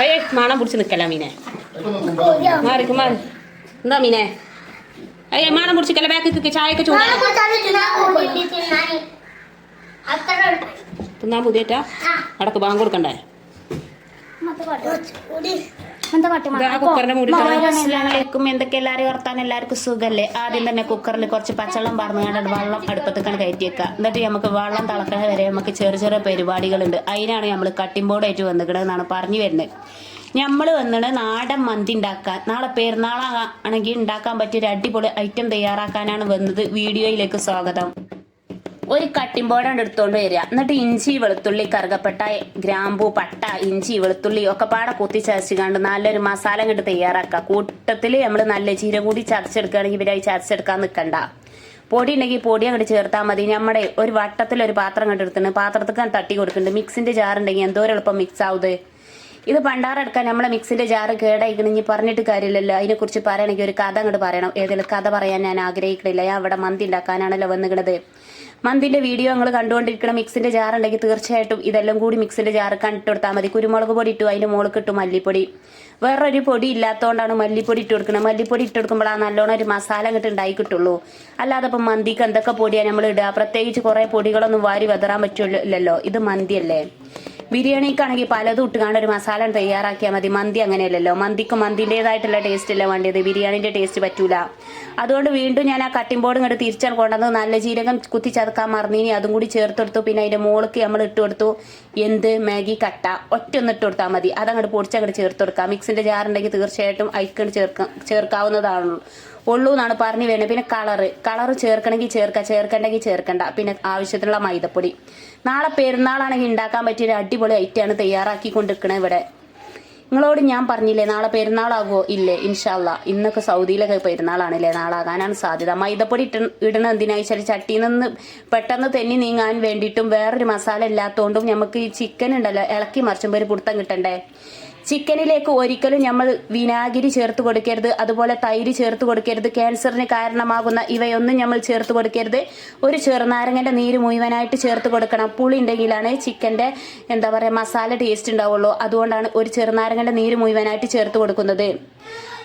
അയ്യേ മണം പിടിച്ച് നിക്കല്ല മീനെ? മാറിക്ക് മാറി. എന്താ മീനെ? അയ്യ മണം പിടിച്ചിക്കല്ല ബാക്ക് ചായക്ക് ചൂടാ. തിന്നാൻ പുതിയറ്റാ? അടക്ക് ബാങ്ക് കൊടുക്കണ്ടേ? എന്തൊക്കെ എല്ലാവരും ഓർത്താൻ എല്ലാവർക്കും സുഖല്ലേ? ആദ്യം തന്നെ കുക്കറിൽ കുറച്ച് പച്ചവെള്ളം പറഞ്ഞു കണ്ടിട്ട് വെള്ളം അടുപ്പത്തേക്കാണ് കയറ്റി വെക്കുക. എന്നിട്ട് നമുക്ക് വെള്ളം തിളക്കണ വരെ നമുക്ക് ചെറിയ ചെറിയ പരിപാടികളുണ്ട്. അതിനാണ് നമ്മൾ കട്ടിംബോർഡായിട്ട് വന്നിക്കണെന്നാണ് പറഞ്ഞു വരുന്നത്. നമ്മൾ വന്നിട്ട് നാടൻ മന്തി ഉണ്ടാക്കാൻ. നാളെ പെരുന്നാളാണെങ്കിൽ ഉണ്ടാക്കാൻ പറ്റിയ ഒരു അടിപൊളി ഐറ്റം തയ്യാറാക്കാനാണ് വന്നത്. വീഡിയോയിലേക്ക് സ്വാഗതം. ഒരു കട്ടിംഗ് ബോർഡാണ് എടുത്തോണ്ട് വരിക. എന്നിട്ട് ഇഞ്ചി വെളുത്തുള്ളി കറുകപ്പെട്ട ഗ്രാമ്പു പട്ട ഇഞ്ചി വെളുത്തുള്ളി ഒക്കെ പാടെ കുത്തി ചതച്ചുകൊണ്ട് നല്ലൊരു മസാല കണ്ട് തയ്യാറാക്കുക കൂട്ടത്തിൽ നമ്മൾ നല്ല ജീരം കൂടി ചതച്ചെടുക്കുകയാണെങ്കിൽ ഇവരായി ചതച്ചെടുക്കാൻ നിൽക്കണ്ട പൊടി ഉണ്ടെങ്കിൽ പൊടി അങ്ങോട്ട് ചേർത്താൽ മതി. നമ്മുടെ ഒരു വട്ടത്തിലൊരു പാത്രം കണ്ട് എടുത്തിട്ട് പാത്രത്തേക്ക് തട്ടി കൊടുക്കുന്നുണ്ട്. മിക്സിന്റെ ജാറുണ്ടെങ്കിൽ എന്തോരം എളുപ്പം മിക്സ് ആവുത് ഇത് പണ്ടാറെടുക്കാൻ നമ്മളെ മിക്സിന്റെ ജാറ് കേടായിക്കണെങ്കിൽ പറഞ്ഞിട്ട് കാര്യമില്ലല്ലോ. അതിനെക്കുറിച്ച് പറയണമെങ്കിൽ ഒരു കഥ അങ്ങോട്ട് പറയണം. ഏതെങ്കിലും കഥ പറയാൻ ഞാൻ ആഗ്രഹിക്കണില്ല. ഞാൻ അവിടെ മന്തി ഉണ്ടാക്കാനാണല്ലോ വന്നിക്കണത്. മന്തിന്റെ വീഡിയോ നിങ്ങൾ കണ്ടുകൊണ്ടിരിക്കണം മിക്സിന്റെ ജാർ ഉണ്ടെങ്കിൽ തീർച്ചയായിട്ടും ഇതെല്ലാം കൂടി മിക്സിന്റെ ജാർ കണ്ടിട്ട് കൊടുത്താൽ മതി. കുരുമുളക് പൊടി ഇട്ടു അതിന്റെ മുകളിൽ ഇട്ടു മല്ലിപ്പൊടി. വേറൊരു പൊടി ഇല്ലാത്തതുകൊണ്ടാണ് മല്ലിപ്പൊടി ഇട്ട് കൊടുക്കുന്നത്. മല്ലിപ്പൊടി ഇട്ട് കൊടുക്കുമ്പോഴാണ് നല്ലോണം ഒരു മസാല അങ്ങോട്ട് ഉണ്ടായി കിട്ടുള്ളൂ. അല്ലാതെ ഇപ്പം മന്തിക്ക് എന്തൊക്കെ പൊടിയാണ് നമ്മൾ ഇടുക? പ്രത്യേകിച്ച് കുറേ പൊടികളൊന്നും വാരി വെതറാൻ പറ്റില്ലല്ലോ ഇത് മന്തിയല്ലേ? ബിരിയാണിക്കാണെങ്കിൽ പലതും ഇട്ടുകാണ്ട് ഒരു മസാല തയ്യാറാക്കിയാൽ മതി. മന്തി അങ്ങനെയല്ലല്ലോ. മന്തിക്ക് മന്തിന്റെതായിട്ടുള്ള ടേസ്റ്റ് അല്ല വേണ്ടത്? ബിരിയാണിന്റെ ടേസ്റ്റ് പറ്റൂല. അതുകൊണ്ട് വീണ്ടും ഞാൻ ആ കട്ടിംഗ് ബോർഡ് ഇങ്ങോട്ട് തിരിച്ചാൽ കൊണ്ടുവന്നത്. നല്ല ജീരകം കുത്തി ചതക്കാൻ മറന്നിനി. അതും കൂടി ചേർത്തെടുത്തു പിന്നെ അതിന്റെ മോൾക്ക് നമ്മൾ ഇട്ട് കൊടുത്തു. എന്ത്? മാഗി കട്ട. ഒറ്റ ഒന്ന് ഇട്ട് കൊടുത്താൽ മതി. അതങ്ങോട്ട് പൊടിച്ചങ്ങോട്ട് ചേർത്ത് കൊടുക്കാം. മിക്സിന്റെ ജാറുണ്ടെങ്കിൽ തീർച്ചയായിട്ടും അയക്കണ്ട് ചേർക്കാം ചേർക്കാവുന്നതാണ് ഉള്ളൂ എന്നാണ് പറഞ്ഞു വേണം പിന്നെ കളറ്. കളറ് ചേർക്കണമെങ്കിൽ ചേർക്കാം ചേർക്കണ്ടെങ്കിൽ ചേർക്കണ്ട. പിന്നെ ആവശ്യത്തിനുള്ള മൈദപ്പൊടി. നാളെ പെരുന്നാളാണെങ്കിൽ ഉണ്ടാക്കാൻ പറ്റിയ ഒരു അടിപൊളി ഐറ്റമാണ് തയ്യാറാക്കിക്കൊണ്ടിരിക്കണത് ഇവിടെ. നിങ്ങളോട് ഞാൻ പറഞ്ഞില്ലേ നാളെ പെരുന്നാളാകുമോ ഇല്ലേ ഇൻഷാല്ല ഇന്നൊക്കെ സൗദിയിലൊക്കെ പെരുന്നാളാണല്ലേ നാളാകാനാണ് സാധ്യത. മൈദപ്പൊടി ഇട്ട ഇടണ എന്തിനായി? വെച്ചാൽ ചട്ടിയിൽ നിന്ന് പെട്ടെന്ന് തെന്നി നീങ്ങാൻ വേണ്ടിയിട്ടും വേറൊരു മസാല ഇല്ലാത്തതുകൊണ്ടും നമുക്ക് ഈ ചിക്കൻ ഉണ്ടല്ലോ ഇളക്കി മറിച്ചുമ്പോൾ ഒരു പുടുത്തം കിട്ടണ്ടേ? ചിക്കനിലേക്ക് ഒരിക്കലും നമ്മൾ വിനാഗിരി ചേർത്ത് കൊടുക്കരുത് അതുപോലെ തൈര് ചേർത്ത് കൊടുക്കരുത് ക്യാൻസറിന് കാരണമാകുന്ന ഇവയൊന്നും നമ്മൾ ചേർത്ത് കൊടുക്കരുത്. ഒരു ചെറുനാരങ്ങന്റെ നീര് മുഴുവനായിട്ട് ചേർത്ത് കൊടുക്കണം. പുളി ഉണ്ടെങ്കിലാണ് ചിക്കന്റെ എന്താ പറയുക മസാല ടേസ്റ്റ് ഉണ്ടാവുള്ളൂ. അതുകൊണ്ടാണ് ഒരു ചെറുനാരങ്ങന്റെ നീര് മുഴുവനായിട്ട് ചേർത്ത് കൊടുക്കുന്നത്.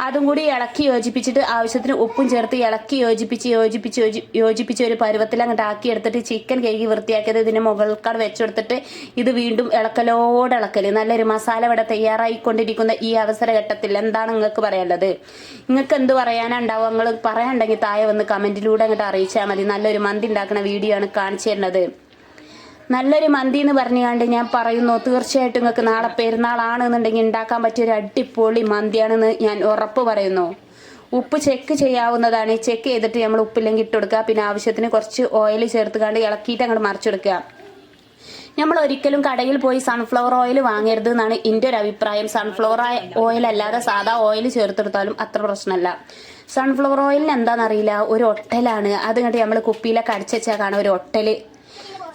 അതും കൂടി ഇളക്കി യോജിപ്പിച്ചിട്ട് ആവശ്യത്തിന് ഉപ്പും ചേർത്ത് ഇളക്കി യോജിപ്പിച്ച് യോജിപ്പിച്ച് യോജി യോജിപ്പിച്ച് ഒരു പരുവത്തിൽ അങ്ങോട്ട് ആക്കി എടുത്തിട്ട് ചിക്കൻ കഴുകി വൃത്തിയാക്കിയത് ഇതിന് മുകൾക്കാട് വെച്ചെടുത്തിട്ട് ഇത് വീണ്ടും ഇളക്കലോട് ഇളക്കൽ. നല്ലൊരു മസാല ഇവിടെ തയ്യാറായിക്കൊണ്ടിരിക്കുന്ന ഈ അവസരഘട്ടത്തിൽ എന്താണ് നിങ്ങൾക്ക് പറയാനുള്ളത്? നിങ്ങൾക്ക് എന്ത് പറയാനുണ്ടാവും? നിങ്ങൾ പറയാനുണ്ടെങ്കിൽ താഴെ വന്ന് കമന്റിലൂടെ അങ്ങോട്ട് അറിയിച്ചാൽ മതി. നല്ലൊരു മന്തി ഉണ്ടാക്കുന്ന വീഡിയോ ആണ് കാണിച്ചു തരുന്നത്. നല്ലൊരു മന്തി എന്ന് പറഞ്ഞുകൊണ്ട് ഞാൻ പറയുന്നു തീർച്ചയായിട്ടും നിങ്ങൾക്ക് നാളെ പെരുന്നാളാണെന്നുണ്ടെങ്കിൽ ഉണ്ടാക്കാൻ പറ്റിയ ഒരു അടിപൊളി മന്തിയാണെന്ന് ഞാൻ ഉറപ്പ് പറയുന്നു. ഉപ്പ് ചെക്ക് ചെയ്യാവുന്നതാണ്. ചെക്ക് ചെയ്തിട്ട് നമ്മൾ ഉപ്പില്ലെങ്കിൽ ഇട്ട് കൊടുക്കുക. പിന്നെ ആവശ്യത്തിന് കുറച്ച് ഓയിൽ ചേർത്ത് കണ്ട് ഇളക്കിയിട്ട് അങ്ങോട്ട് മറിച്ചെടുക്കുക നമ്മൾ ഒരിക്കലും കടയിൽ പോയി സൺഫ്ലവർ ഓയിൽ വാങ്ങരുത് എന്നാണ് എന്റെ ഒരു അഭിപ്രായം. സൺഫ്ലവർ ഓയിൽ അല്ലാതെ സാധാ ഓയിൽ ചേർത്തെടുത്താലും അത്ര പ്രശ്നമല്ല. സൺഫ്ലവർ ഓയിലിന് എന്താണെന്നറിയില്ല. ഒരു ഒട്ടലാണ്. അത് കണ്ടിട്ട് നമ്മൾ കുപ്പിയിലൊക്കെ അടിച്ചാൽ കാണാം. ഒരു ഒട്ടൽ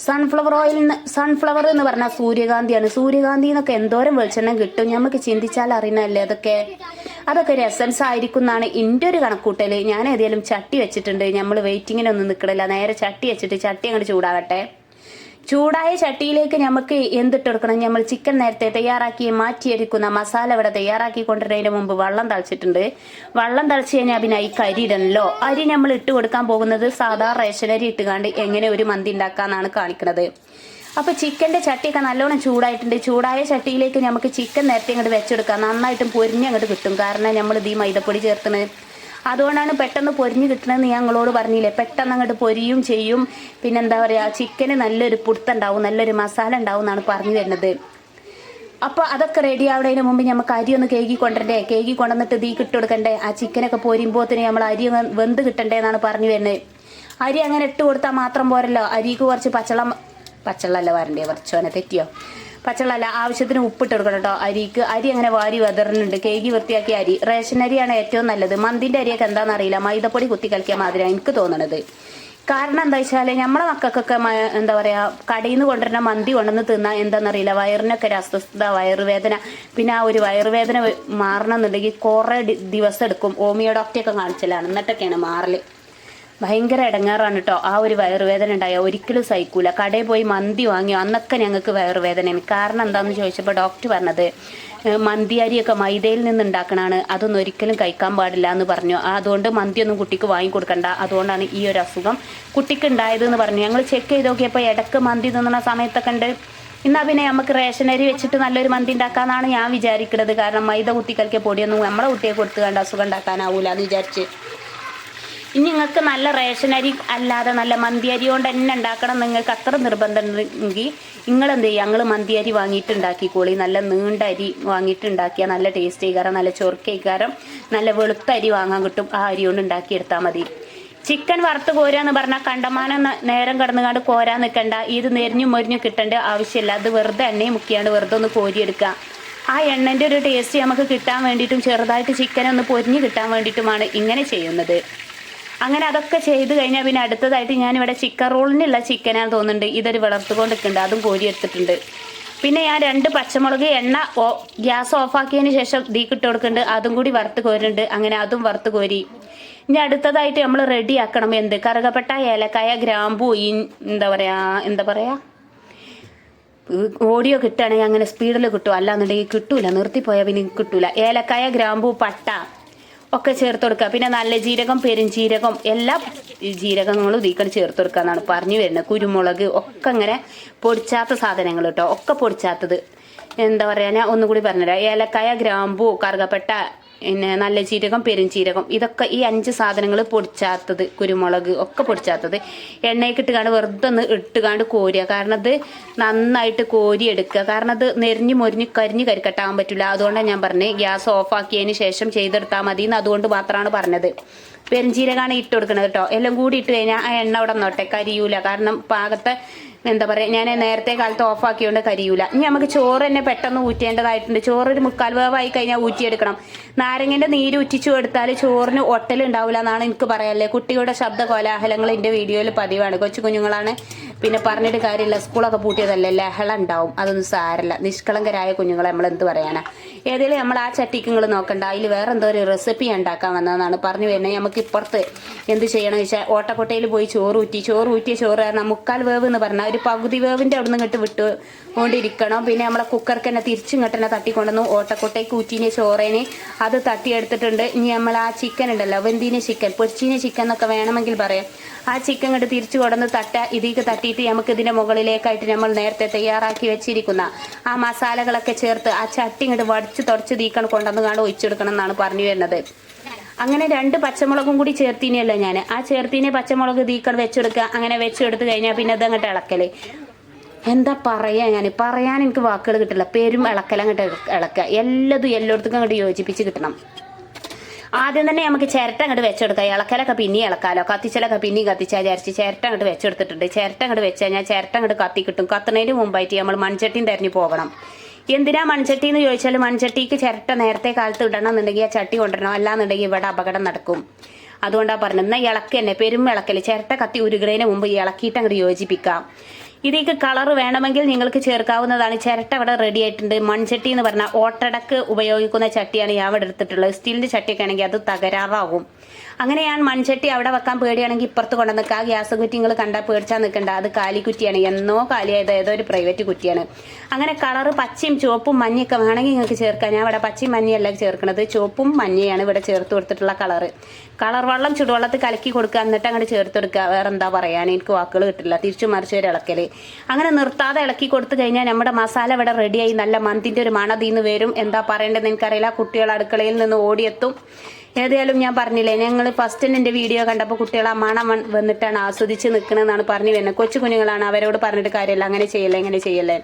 സൺഫ്ലവർ ഓയിൽ സൺഫ്ലവർ എന്ന് പറഞ്ഞാൽ സൂര്യകാന്തിയാണ്. സൂര്യകാന്തി എന്നൊക്കെ എന്തോരം വെളിച്ചെണ്ണ കിട്ടും നമുക്ക് ചിന്തിച്ചാൽ അറിയണല്ലേ അതൊക്കെ? അതൊക്കെ ഒരു എസൻസ് ആയിരിക്കും എന്നാണ് എന്റെ ഒരു കണക്കൂട്ടൽ ഞാൻ ഏതെങ്കിലും ചട്ടി വെച്ചിട്ടുണ്ട്. നമ്മൾ വെയിറ്റിങ്ങിനൊന്നും നിൽക്കണില്ല നേരെ ചട്ടി വെച്ചിട്ട് ചട്ടി അങ്ങോട്ട് ചൂടാകട്ടെ. ചൂടായ ചട്ടിയിലേക്ക് നമുക്ക് എന്തിട്ട് കൊടുക്കണം നമ്മൾ ചിക്കൻ നേരത്തെ തയ്യാറാക്കി മാറ്റിയെടുക്കുന്ന മസാല ഇവിടെ തയ്യാറാക്കി കൊണ്ടുവരുന്നതിന് മുമ്പ് വെള്ളം തളിച്ചിട്ടുണ്ട്. വെള്ളം തളിച്ച് കഴിഞ്ഞാൽ പിന്നെ ഈ കരി ഇടണല്ലോ. അരി നമ്മൾ ഇട്ട് കൊടുക്കാൻ പോകുന്നത് സാധാ റേഷൻ അരി ഇട്ടുകാണ്ട് എങ്ങനെ ഒരു മന്തി ഉണ്ടാക്കാന്നാണ് കാണിക്കുന്നത് അപ്പൊ ചിക്കന്റെ ചട്ടിയൊക്കെ നല്ലോണം ചൂടായിട്ടുണ്ട്. ചൂടായ ചട്ടിയിലേക്ക് നമുക്ക് ചിക്കൻ നേരത്തെ ഇങ്ങോട്ട് വെച്ചെടുക്കാം. നന്നായിട്ടും പൊരിഞ്ഞ് അങ്ങോട്ട് കിട്ടും. കാരണം നമ്മൾ ഇത് ഈ മൈദപ്പൊടി ചേർത്തണ്. അതുകൊണ്ടാണ് പെട്ടെന്ന് പൊരിഞ്ഞ് കിട്ടണമെന്ന് ഞാൻ നിങ്ങളോട് പറഞ്ഞില്ലേ. പെട്ടെന്ന് അങ്ങോട്ട് പൊരിയും ചെയ്യും. പിന്നെ എന്താ പറയുക ചിക്കന് നല്ലൊരു പുടുത്തുണ്ടാവും നല്ലൊരു മസാല ഉണ്ടാവും എന്നാണ് പറഞ്ഞു തരുന്നത് അപ്പോൾ അതൊക്കെ റെഡി ആവുന്നതിന് മുമ്പ് നമുക്ക് അരി ഒന്ന് കേകി കൊണ്ടണ്ടേ കേകി കൊണ്ടുവന്നിട്ട് തീ ഇട്ട് കൊടുക്കണ്ടേ? ആ ചിക്കനൊക്കെ തന്നെ നമ്മൾ അരി വെന്ത് കിട്ടണ്ടേ എന്നാണ് പറഞ്ഞു വരുന്നത്. അരി അങ്ങനെ ഇട്ട് കൊടുത്താൽ മാത്രം പോരല്ലോ. അരിക്ക് കുറച്ച് പച്ചളം പച്ചളല്ല വരണ്ടേ? കുറച്ചോനെ തെറ്റിയോ? പച്ചള്ളല്ല ആവശ്യത്തിന് ഉപ്പിട്ട് കൊടുക്കണം കേട്ടോ അരിക്ക്. അരി അങ്ങനെ വാരി വെതറുന്നുണ്ട് കേകി വൃത്തിയാക്കിയ അരി. റേഷൻ അരിയാണ് ഏറ്റവും നല്ലത്. മന്തിന്റെ അരിയൊക്കെ എന്താണെന്ന് അറിയില്ല. മൈദപ്പൊടി കുത്തി കളിക്കിയ മാതിരിയാണ് എനിക്ക് തോന്നണത്. കാരണം എന്താ വെച്ചാൽ നമ്മളെ മക്കൾക്കൊക്കെ എന്താ പറയാ കടയിൽ നിന്ന് കൊണ്ടുവരുന്ന മന്തി കൊണ്ടുവന്ന് തിന്ന എന്താണെന്നറിയില്ല വയറിനൊക്കെ ഒരു അസ്വസ്ഥത വയറുവേദന. പിന്നെ ആ ഒരു വയറുവേദന വ- മാറണം എന്നുണ്ടെങ്കിൽ കുറെ ദിവസം എടുക്കും. ഹോമിയോ ഡോക്ടറെയൊക്കെ കാണിച്ചലാണ്. എന്നിട്ടൊക്കെയാണ് മാറൽ. ഭയങ്കര ഇടങ്ങാറാണ് കേട്ടോ ആ ഒരു വയറുവേദന ഉണ്ടായ ഒരിക്കലും സഹിക്കൂല. കടയിൽ പോയി മന്തി വാങ്ങിയോ? അന്നൊക്കെ ഞങ്ങൾക്ക് വയറുവേദനയാണ്. കാരണം എന്താണെന്ന് ചോദിച്ചപ്പോൾ ഡോക്ടർ പറഞ്ഞത് മന്തിയാരിയൊക്കെ മൈദയിൽ നിന്ന് ഉണ്ടാക്കണാണ്. അതൊന്നും ഒരിക്കലും കഴിക്കാൻ പാടില്ല എന്ന് പറഞ്ഞു. അതുകൊണ്ട് മന്തിയൊന്നും കുട്ടിക്ക് വാങ്ങിക്കൊടുക്കണ്ട അതുകൊണ്ടാണ് ഈ ഒരു അസുഖം കുട്ടിക്ക് ഉണ്ടായത് എന്ന് പറഞ്ഞു. ഞങ്ങൾ ചെക്ക് ചെയ്ത് നോക്കിയപ്പോൾ ഇടയ്ക്ക് മന്തി തിന്നുന്ന സമയത്തൊക്കെ ഉണ്ട്. എന്നാ പിന്നെ നമുക്ക് റേഷൻ അരി വെച്ചിട്ട് നല്ലൊരു മന്തി ഉണ്ടാക്കാന്നാണ് ഞാൻ വിചാരിക്കുന്നത് കാരണം മൈദ കുത്തി പൊടിയൊന്നും നമ്മളെ കുട്ടിയെ കൊടുത്തു കണ്ട അസുഖം ഉണ്ടാക്കാനാവൂല എന്ന് വിചാരിച്ച്. ഇനി നിങ്ങൾക്ക് നല്ല റേഷൻ അരി അല്ലാതെ നല്ല മന്തി അരി കൊണ്ട് തന്നെ ഉണ്ടാക്കണം നിങ്ങൾക്ക് അത്ര നിർബന്ധം ഉണ്ടെങ്കിൽ നിങ്ങൾ എന്ത് ചെയ്യുക? ഞങ്ങൾ മന്തി അരി വാങ്ങിയിട്ട് ഉണ്ടാക്കിക്കോളി നല്ല നീണ്ട അരി വാങ്ങിയിട്ട് ഉണ്ടാക്കിയാൽ നല്ല ടേസ്റ്റ് ചെയ്യാറ് നല്ല ചൊറുക്കൈകാരം നല്ല വെളുത്ത അരി വാങ്ങാൻ കിട്ടും. ആ അരി കൊണ്ട് ഉണ്ടാക്കിയെടുത്താൽ മതി. ചിക്കൻ വറുത്ത് കോരാന്ന് പറഞ്ഞാൽ കണ്ടമാനം നേരം കടന്നുകാണ്ട് കോരാൻ നിൽക്കണ്ട ഇത് നെരിഞ്ഞു മൊരിഞ്ഞു കിട്ടേണ്ട ആവശ്യമില്ല. അത് വെറുതെ എണ്ണയും മുക്കിയാണ്ട് വെറുതെ ഒന്ന് കോരിയെടുക്കുക. ആ എണ്ണന്റെ ഒരു ടേസ്റ്റ് നമുക്ക് കിട്ടാൻ വേണ്ടിയിട്ടും ചെറുതായിട്ട് ചിക്കൻ ഒന്ന് പൊരിഞ്ഞ് കിട്ടാൻ വേണ്ടിയിട്ടുമാണ് ഇങ്ങനെ ചെയ്യുന്നത്. അങ്ങനെ അതൊക്കെ ചെയ്ത് കഴിഞ്ഞാൽ പിന്നെ അടുത്തതായിട്ട് ഞാൻ ഇവിടെ ചിക്കൻ റോളിനുള്ള ചിക്കനാന്ന് തോന്നുന്നുണ്ട്. ഇതൊരു വളർത്തുകൊണ്ട് നിൽക്കുന്നുണ്ട് അതും കോരി എടുത്തിട്ടുണ്ട്. പിന്നെ ഞാൻ രണ്ട് പച്ചമുളക് എണ്ണ ഓ ഗ്യാസ് ഓഫാക്കിയതിന് ശേഷം തീ ഇട്ട് കൊടുക്കുന്നുണ്ട്. അതും കൂടി വറുത്ത് കോരുന്നുണ്ട്. അങ്ങനെ അതും വറുത്ത് കോരി. ഇനി അടുത്തതായിട്ട് നമ്മൾ റെഡി ആക്കണം. എന്ത്? കറുകപ്പെട്ട ഏലക്കായ ഗ്രാമ്പു ഈ എന്താ പറയാ എന്താ പറയാ? ഓഡിയോ കിട്ടുകയാണെങ്കിൽ അങ്ങനെ സ്പീഡിൽ കിട്ടും അല്ലാന്നുണ്ടെങ്കിൽ കിട്ടൂല. നിർത്തിപ്പോയാൽ പിന്നെ കിട്ടൂല. ഏലക്കായ ഗ്രാമ്പു പട്ട ഒക്കെ ചേർത്ത് കൊടുക്കുക. പിന്നെ നല്ല ജീരകം പെരുംജീരകം എല്ലാ ജീരകങ്ങളും ഇതിക്കണ് ചേർത്ത് കൊടുക്കുക എന്നാണ് പറഞ്ഞു വരുന്നത്. കുരുമുളക് ഒക്കെ അങ്ങനെ പൊടിച്ചാത്ത സാധനങ്ങൾ കേട്ടോ. ഒക്കെ പൊടിച്ചാത്തത്. എന്താ പറയുക ഞാൻ ഒന്നുകൂടി പറഞ്ഞുതരാം. ഏലക്കായ ഗ്രാമ്പു കറുകപ്പെട്ട പിന്നെ നല്ല ജീരകം പെരുംജീരകം ഇതൊക്കെ ഈ അഞ്ച് സാധനങ്ങൾ പൊടിച്ചാത്തത് കുരുമുളക് ഒക്കെ പൊടിച്ചാത്തത് എണ്ണയ്ക്ക് ഇട്ടുകാണ്ട് വെറുതെ ഒന്ന് ഇട്ടുകാണ്ട് കോരുക. കാരണം അത് നന്നായിട്ട് കോരി എടുക്കുക കാരണം അത് നെരിഞ്ഞ് മൊരിഞ്ഞ് കരിഞ്ഞ് കരിക്കട്ടാൻ പറ്റില്ല അതുകൊണ്ടാണ് ഞാൻ പറഞ്ഞത് ഗ്യാസ് ഓഫ് ആക്കിയതിന് ശേഷം ചെയ്തെടുത്താൽ മതി എന്ന് അതുകൊണ്ട് മാത്രമാണ് പറഞ്ഞത്. പെരുംജീരകമാണ് ഇട്ട് കൊടുക്കുന്നത് കേട്ടോ. എല്ലാം കൂടി ഇട്ട് കഴിഞ്ഞാൽ ആ എണ്ണ അവിടെ നോട്ടെ കരിയൂല. കാരണം പാകത്തെ എന്താ പറയുക ഞാൻ നേരത്തെ കാലത്ത് ഓഫാക്കിയോണ്ട് കരിയൂല. ഇനി നമുക്ക് ചോറ് തന്നെ പെട്ടെന്ന് ഊറ്റേണ്ടതായിട്ടുണ്ട് ചോറ് ഒരു മുക്കാൽ വേവായി കഴിഞ്ഞാൽ ഊറ്റിയെടുക്കണം. നാരങ്ങേന്റെ നീര് ഉറ്റിച്ചു എടുത്താൽ ചോറിന് ഒട്ടലുണ്ടാവില്ല എന്നാണ് എനിക്ക് പറയാല്ലേ കുട്ടികളുടെ ശബ്ദ കോലാഹലങ്ങൾ എന്റെ വീഡിയോയിൽ പതിവാണ്. കൊച്ചു കുഞ്ഞുങ്ങളാണ് പിന്നെ പറഞ്ഞിട്ട് കാര്യമില്ല. സ്കൂളൊക്കെ പൂട്ടിയതല്ലേ? ലഹള ഉണ്ടാവും. അതൊന്നും സാരല്ല നിഷ്കളങ്കരായ കുഞ്ഞുങ്ങളെ നമ്മൾ എന്ത് പറയാനാ? ഏതെങ്കിലും നമ്മൾ ആ ചട്ടിക്ക് നിങ്ങൾ നോക്കണ്ട. അതിൽ വേറെ എന്തോ ഒരു റെസിപ്പി ഉണ്ടാക്കാൻ വന്നതെന്നാണ് പറഞ്ഞു വരുന്നത്. നമുക്ക് ഇപ്പുറത്ത് എന്ത് ചെയ്യണം വെച്ചാൽ ഓട്ടക്കൊട്ടയിൽ പോയി ചോറ് ഊറ്റി. ചോറ് ഊറ്റിയ ചോറ് കാരണം മുക്കാൽ വേവ് എന്ന് പറഞ്ഞാൽ ഒരു പകുതി വേവിന്റെ അവിടെ നിന്ന് ഇങ്ങോട്ട് വിട്ട് കൊണ്ടിരിക്കണം. പിന്നെ നമ്മളെ കുക്കർക്ക് തന്നെ തിരിച്ചും ഇങ്ങോട്ട് തന്നെ തട്ടിക്കൊണ്ടുവന്നു. ഓട്ടക്കൊട്ടയ്ക്ക് ഊറ്റിനെ ചോറേനെ അത് തട്ടിയെടുത്തിട്ടുണ്ട്. ഇനി നമ്മൾ ആ ചിക്കൻ ഉണ്ടല്ലോ. വെന്തിന് ചിക്കൻ പൊരിച്ചിന് ചിക്കൻ എന്നൊക്കെ വേണമെങ്കിൽ പറയാം. ആ ചിക്കൻ ഇങ്ങോട്ട് തിരിച്ചു കൊണ്ടുവന്ന് തട്ട. ഇതിലേക്ക് തട്ടിയിട്ട് നമുക്ക് ഇതിന്റെ മുകളിലേക്കായിട്ട് നമ്മൾ നേരത്തെ തയ്യാറാക്കി വെച്ചിരിക്കുന്ന ആ മസാലകളൊക്കെ ചേർത്ത് ആ ചട്ടി ഇങ്ങോട്ട് വടിച്ച് തുടച്ച് തീക്കണം കൊണ്ടുവന്ന് കാണും ഒഴിച്ചെടുക്കണം എന്നാണ് പറഞ്ഞു വരുന്നത്. അങ്ങനെ രണ്ട് പച്ചമുളകും കൂടി ചേർത്തിനല്ലോ ഞാൻ ആ ചേർത്തിനെ പച്ചമുളക് തീക്കണം വെച്ചെടുക്കുക അങ്ങനെ വെച്ചെടുത്ത് കഴിഞ്ഞാൽ പിന്നെ അത് അങ്ങോട്ട് ഇളക്കൽ. എന്താ പറയാ ഞാൻ പറയാൻ എനിക്ക് വാക്കുകൾ കിട്ടില്ല. പേരും ഇളക്കൽ അങ്ങോട്ട് ഇളക്കുക എല്ലാതും എല്ലായിടത്തും അങ്ങോട്ട് യോജിപ്പിച്ച് കിട്ടണം. ആദ്യം തന്നെ നമുക്ക് ചിരട്ട അങ്ങോട്ട് വെച്ചെടുക്കാം. ഇളക്കലൊക്കെ പിന്നെയും ഇളക്കാലോ. കത്തിച്ചലൊക്കെ പിന്നെയും കത്തിച്ചാൽ വിചാരിച്ച് ചിരട്ട അങ്ങോട്ട് വെച്ചെടുത്തിട്ടുണ്ട്. ചിരട്ട അങ്ങോട്ട് വെച്ച് കഴിഞ്ഞാൽ ചിരട്ട അങ്ങോട്ട് കത്തി കിട്ടും. കത്തുന്നതിന് മുമ്പായിട്ട് നമ്മൾ മൺചട്ടിയും തെരഞ്ഞു പോകണം. എന്തിനാ മൺചട്ടി എന്ന് ചോദിച്ചാൽ മൺചട്ടിക്ക് ചിരട്ട നേരത്തെ കാലത്ത് ഇടണം എന്നുണ്ടെങ്കിൽ ആ ചട്ടി കൊണ്ടുവരണം. അല്ലാന്നുണ്ടെങ്കിൽ ഇവിടെ അപകടം നടക്കും. അതുകൊണ്ടാണ് പറഞ്ഞത് എന്നാൽ ഇളക്ക് തന്നെ പെരും ഇളക്കൽ. ചിരട്ട കത്തി ഉരുകണതിന് മുമ്പ് ഇളക്കിയിട്ട് അങ്ങോട്ട് യോജിപ്പിക്കാം. ഇതിലേക്ക് കളർ വേണമെങ്കിൽ നിങ്ങൾക്ക് ചേർക്കാവുന്നതാണ്. ചിരട്ട ഇവിടെ റെഡി ആയിട്ടുണ്ട്. മൺചട്ടി എന്ന് പറഞ്ഞാൽ ഓട്ടടക്ക് ഉപയോഗിക്കുന്ന ചട്ടിയാണ് ഞാൻ ഇവിടെ എടുത്തിട്ടുള്ളത്. സ്റ്റീലിന്റെ ചട്ടിയൊക്കെ ആണെങ്കിൽ അത് തകരാറാവും. അങ്ങനെ ഞാൻ മൺചട്ടി അവിടെ വെക്കാൻ പേടിയാണെങ്കിൽ ഇപ്പുറത്ത് കൊണ്ടു നിൽക്കുക ആ ഗ്യാസ് കുറ്റി നിങ്ങൾ കണ്ടാൽ പേടിച്ചാൽ നിൽക്കണ്ട. അത് കാലി കുറ്റിയാണ്. എന്നോ കാലിയായത് ഏതോ ഒരു പ്രൈവറ്റ് കുറ്റിയാണ്. അങ്ങനെ കളറ് പച്ചയും ചുവപ്പും മഞ്ഞയൊക്കെ വേണമെങ്കിൽ നിങ്ങൾക്ക് ചേർക്കാം. ഞാൻ ഇവിടെ പച്ചയും മഞ്ഞയല്ല ചേർക്കുന്നത്. ചുവപ്പും മഞ്ഞയാണ് ഇവിടെ ചേർത്ത് കൊടുത്തിട്ടുള്ള കളറ് കളർ വെള്ളം ചുടുവെള്ളത്തിൽ കലക്കി കൊടുക്കുക. എന്നിട്ട് അങ്ങോട്ട് ചേർത്ത് കൊടുക്കുക. വേറെ എന്താ പറയാൻ? എനിക്ക് വാക്കുകൾ കിട്ടില്ല. തിരിച്ചു മറിച്ച് ഒരു ഇളക്കൽ അങ്ങനെ നിർത്താതെ ഇളക്കി കൊടുത്തു കഴിഞ്ഞാൽ നമ്മുടെ മസാല ഇവിടെ റെഡിയായി നല്ല മന്തിന്റെ ഒരു മണതീന്ന് വരും. എന്താ പറയേണ്ടതെന്ന് എനിക്കറിയില്ല. കുട്ടികൾ അടുക്കളയിൽ നിന്ന് ഓടിയെത്തും. ഏതായാലും ഞാൻ പറഞ്ഞില്ലേ ഞങ്ങൾ ഫസ്റ്റ് എന്റെ വീഡിയോ കണ്ടപ്പോൾ കുട്ടികൾ ആ മണം വന്ന് വന്നിട്ടാണ് ആസ്വദിച്ച് നിൽക്കണമെന്നാണ് പറഞ്ഞു വരുന്നത് കൊച്ചു കുഞ്ഞുങ്ങളാണ് അവരോട് പറഞ്ഞിട്ട് കാര്യമില്ല അങ്ങനെ ചെയ്യല്ലേ അങ്ങനെ ചെയ്യല്ലേ.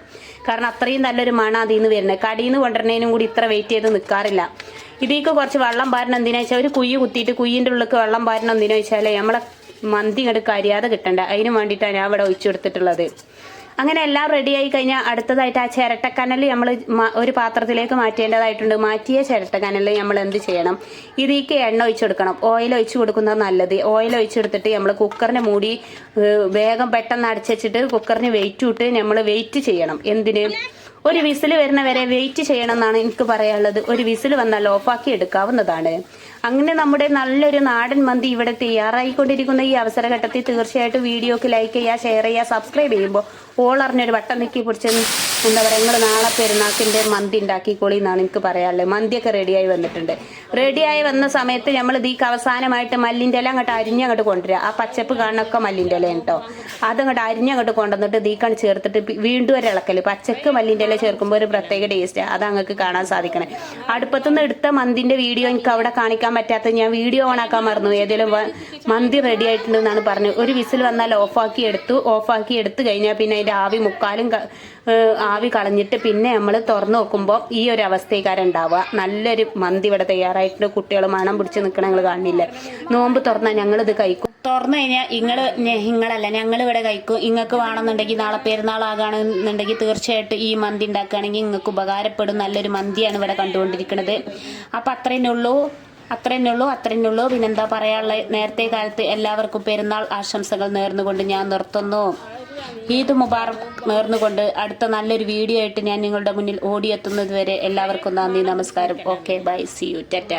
കാരണം അത്രയും നല്ലൊരു മണ അതിൽ നിന്ന് വരുന്നത് കടിയിൽ നിന്ന് കൊണ്ടുവരുന്നതിനും കൂടി ഇത്ര വെയിറ്റ് ചെയ്ത് നിൽക്കാറില്ല ഇതിലേക്ക് കുറച്ച് വെള്ളം പാരണം എന്തിനാ വെച്ചാൽ ഒരു കുയ്യ് കുത്തിയിട്ട് കുയ്യിന്റെ ഉള്ളിൽ വെള്ളം പാരണം എന്തിനാ വെച്ചാൽ നമ്മളെ മന്തി ഇങ്ങോട്ട് കരിയാതെ കിട്ടണ്ട. അതിന് വേണ്ടിയിട്ടാണ് ഞാൻ അവിടെ ഒഴിച്ചു കൊടുത്തിട്ടുള്ളത്. അങ്ങനെ എല്ലാം റെഡിയായി കഴിഞ്ഞാൽ അടുത്തതായിട്ട് ആ ചിരട്ടക്കനൽ നമ്മൾ ഒരു പാത്രത്തിലേക്ക് മാറ്റേണ്ടതായിട്ടുണ്ട്. മാറ്റിയ ചിരട്ടക്കനൽ നമ്മൾ എന്ത് ചെയ്യണം? ഇതിലേക്ക് എണ്ണ ഒഴിച്ചു കൊടുക്കണം. ഓയിൽ ഒഴിച്ചു കൊടുക്കുന്നത് നല്ലത്. ഓയിൽ ഒഴിച്ചെടുത്തിട്ട് നമ്മൾ കുക്കറിനെ മൂടി വേഗം പെട്ടെന്ന് അടച്ചിട്ട് കുക്കറിന് വെയിറ്റ് ഇട്ട് നമ്മൾ വെയിറ്റ് ചെയ്യണം. എന്തിന്? ഒരു വിസിൽ വരുന്ന വരെ വെയിറ്റ് ചെയ്യണം എന്നാണ് എനിക്ക് പറയാനുള്ളത്. ഒരു വിസിൽ വന്നാൽ ഓഫാക്കി എടുക്കാവുന്നതാണ്. അങ്ങനെ നമ്മുടെ നല്ലൊരു നാടൻ മന്തി ഇവിടെ തയ്യാറായിക്കൊണ്ടിരിക്കുന്ന ഈ അവസരഘട്ടത്തിൽ തീർച്ചയായിട്ടും വീഡിയോക്ക് ലൈക്ക് ചെയ്യുക ഷെയർ ചെയ്യുക സബ്സ്ക്രൈബ് ചെയ്യുമ്പോൾ ഓൾ അറിഞ്ഞൊരു വട്ടം നിൽക്കി പിടിച്ച് എന്താ പറയുക നിങ്ങൾ നാളെ പെരുന്നാക്കിന്റെ മന്തി ഉണ്ടാക്കിക്കോളി എന്നാണ് എനിക്ക് പറയാനുള്ളത് മന്തിയൊക്കെ റെഡിയായി വന്നിട്ടുണ്ട്. റെഡിയായി വന്ന സമയത്ത് നമ്മൾ ഇതിക്ക് അവസാനമായിട്ട് മല്ലിന്റെ ഇല അങ്ങോട്ട് അരിഞ്ഞങ്ങോട്ട് കൊണ്ടുവരിക. ആ പച്ചപ്പ് കാണൊക്കെ മല്ലിന്റെ ഇല കേട്ടോ അതങ്ങോട്ട് അരിഞ്ഞങ്ങോട്ട് കൊണ്ടുവന്നിട്ട് ദീക്കാണ് ചേർത്തിട്ട് വീണ്ടും ഒരു ഇളക്കൽ പച്ചക്ക് മല്ലിന്റെ ഇല ചേർക്കുമ്പോൾ ഒരു പ്രത്യേക ടേസ്റ്റ് അത് അങ്ങക്ക് കാണാൻ സാധിക്കണേ. അടുപ്പത്തുനിന്ന് എടുത്ത മന്തിന്റെ വീഡിയോ എനിക്ക് അവിടെ കാണിക്കാൻ പറ്റാത്ത ഞാൻ വീഡിയോ ഓൺ ആക്കാൻ മറന്നു. ഏതെങ്കിലും മന്തി റെഡി ആയിട്ടുണ്ടെന്നാണ് പറഞ്ഞത്. ഒരു വിസിൽ വന്നാൽ ഓഫാക്കി എടുത്തു. ഓഫാക്കി എടുത്തു കഴിഞ്ഞാൽ പിന്നെ അതിന്റെ ആവി മുക്കാലും ആവി കളഞ്ഞിട്ട് പിന്നെ നമ്മൾ തുറന്നു നോക്കുമ്പോൾ ഈ ഒരു അവസ്ഥക്കാരം ഉണ്ടാവുക നല്ലൊരു മന്തി ഇവിടെ തയ്യാറായിട്ടുണ്ട്. കുട്ടികൾ മണം പിടിച്ച് നിൽക്കണ ഞങ്ങൾ കാണില്ല. നോമ്പ് തുറന്നാൽ ഞങ്ങളിത് കഴിക്കും. തുറന്നു കഴിഞ്ഞാൽ നിങ്ങൾ നിങ്ങളല്ല ഞങ്ങൾ ഇവിടെ കഴിക്കും. നിങ്ങൾക്ക് വേണമെന്നുണ്ടെങ്കിൽ നാളെ പെരുന്നാളാകാണെന്നുണ്ടെങ്കിൽ തീർച്ചയായിട്ടും ഈ മന്തി ഉണ്ടാക്കുകയാണെങ്കിൽ നിങ്ങൾക്ക് ഉപകാരപ്പെടും. നല്ലൊരു മന്തിയാണ് ഇവിടെ കണ്ടുകൊണ്ടിരിക്കുന്നത്. അപ്പം അത്രയേ ഉള്ളൂ. അത്രേനേ ഉള്ളൂ അത്രേ ഉള്ളൂ പിന്നെന്താ പറയാനുള്ള നേരത്തെ കാലത്ത് എല്ലാവർക്കും പെരുന്നാൾ ആശംസകൾ നേർന്നുകൊണ്ട് ഞാൻ നിർത്തുന്നു. ഈദ് മുബാറക് നേർന്നുകൊണ്ട് അടുത്ത നല്ലൊരു വീഡിയോ ആയിട്ട് ഞാൻ നിങ്ങളുടെ മുന്നിൽ ഓടിയെത്തുന്നത് വരെ എല്ലാവർക്കും നന്ദി നമസ്കാരം. Okay bye see you. Tata.